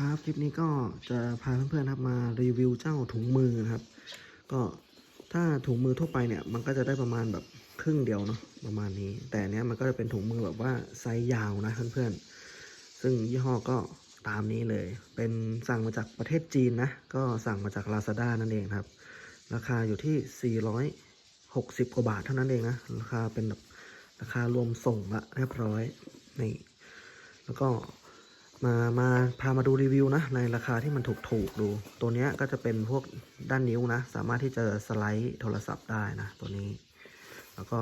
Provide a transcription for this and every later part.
ครับคลิปนี้ก็จะพาเพื่อนๆครับมารีวิวเจ้าถุงมือนะครับ ก็ถ้าถุงมือทั่วไปเนี่ยมันก็จะได้ประมาณแบบครึ่งเดียวเนาะประมาณนี้ แต่เนี้ยมันก็จะเป็นถุงมือแบบว่าไซส์ยาวนะเพื่อนๆซึ่งยี่ห้อก็ตามนี้เลย เป็นสั่งมาจากประเทศจีนนะ ก็สั่งมาจาก Lazada นั่นเองครับ ราคาอยู่ที่ 460 กว่าบาทเท่านั้นเองนะ ราคาเป็นแบบราคารวมส่งละเรียบร้อยนี่แล้วก็ มามาพามาดูรีวิวนะ ในราคาที่มันถูกถูกดู ตัวนี้ก็จะเป็นพวกด้านนิ้วนะ สามารถที่จะสไลด์โทรศัพท์ได้นะ ตัวนี้ แล้วก็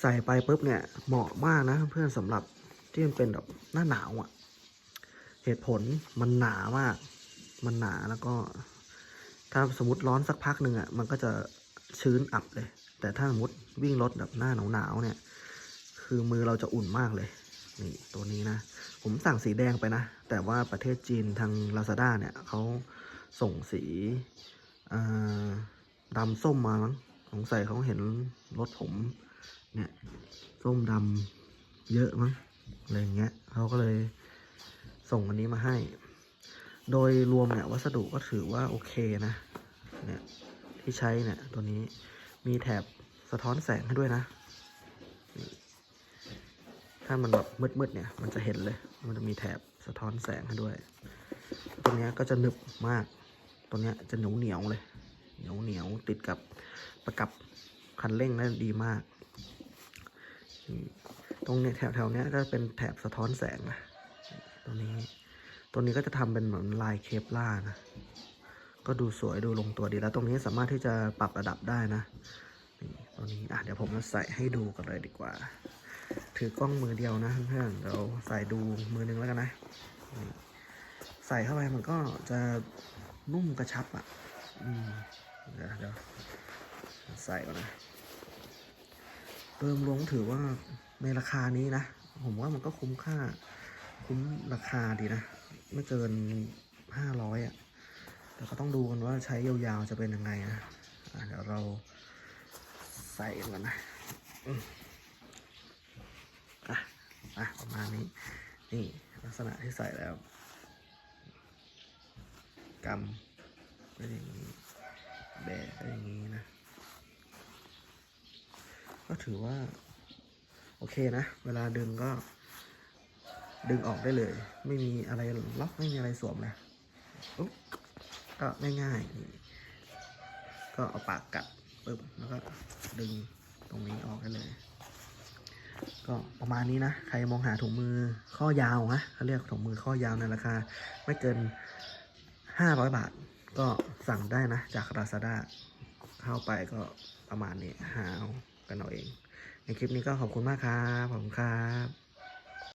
ใส่ไปปุ๊บเนี่ย เหมาะมากนะ เพื่อนสำหรับที่มันเป็นแบบหน้าหนาวอะ่ะ เหตุผลมันหนามาก มันหนาแล้วก็ ถ้าสมมติร้อนสักพักหนึ่งอะ่ะ มันก็จะชื้นอับเลย แต่ถ้าสมมติวิ่งรถแบบหน้าหนาวๆเนี่ย คือมือเราจะอุ่นมากเลย นี่ตัวนี้นะ ผมสั่งสีแดงไปนะ แต่ว่าประเทศจีนทาง Lazada เนี่ยเขาส่งสีดำส้มมามั้งสงสัยเขาเห็นรถผม เนี่ย ส้มดำเยอะมั้งอะไรอย่างเงี้ยเขาก็เลยส่งอันนี้มาให้ โดยรวมเนี่ยวัสดุก็ถือว่าโอเคนะ เนี่ยที่ใช้เนี่ยตัวนี้มีแถบสะท้อนแสงให้ด้วยนะ ถ้ามันแบบมืดๆเนี่ย มันจะเห็นเลย มันจะมีแถบสะท้อนแสงให้ด้วย ตัวนี้ก็จะหนึบมาก ตัวนี้จะเหนียวเหนียวเลย เหนียวเหนียวติดกับประกับคันเร่งได้ดีมาก ตรงเนี้ยแถวแถวๆเนี้ยก็เป็นแถบสะท้อนแสงนะ ตัวนี้ ตัวนี้ก็จะทำเป็นเหมือนลายเคปล่าร์นะ ก็ดูสวยดูลงตัวดีแล้ว ตรงนี้สามารถที่จะปรับระดับได้นะนี่ตัวนี้ อะเดี๋ยวผมจะใส่ให้ดูกันเลยดีกว่า ถือกล้องมือเดียวนะเพื่อนๆเดี๋ยวใส่ดูมือหนึงแล้วกันนะ ใส่เข้าไปมันก็จะนุ่มกระชับอะอืมเดี๋ยวเดี๋ยวใส่ก่อนนะเติมลงถือว่าในราคานี้นะ ผมว่ามันก็คุ้มค่า คุ้มราคาดีนะ ไม่เกินห้าร้อยอะแต่ก็ต้องดูกันว่าใช้ยาวๆจะเป็นยังไงนะะเดี๋ยวเราใส่กันก่อนนะอะ อะประมาณนี้ นี่ลักษณะที่ใส่แล้วกำก็อย่างนี้ แบะก็อย่างนี้นะ ก็ถือว่า โอเคนะ เวลาดึงก็ ดึงออกได้เลย ไม่มีอะไรล็อกไม่มีอะไรสวมนะก็ง่ายๆนี่ก็เอาปากกัดปุ๊บแล้วก็ดึงตรงนี้ออกได้เลย ก็ประมาณนี้นะ ใครมองหาถุงมือข้อยาวนะเขาเรียกถุงมือข้อยาวในราคา ไม่เกิน 500 บาท ก็สั่งได้นะ จาก Lazada เข้าไปก็ประมาณนี้หาเอากันเอาเอง ในคลิปนี้ก็ขอบคุณมากครับ ขอบคุณครับ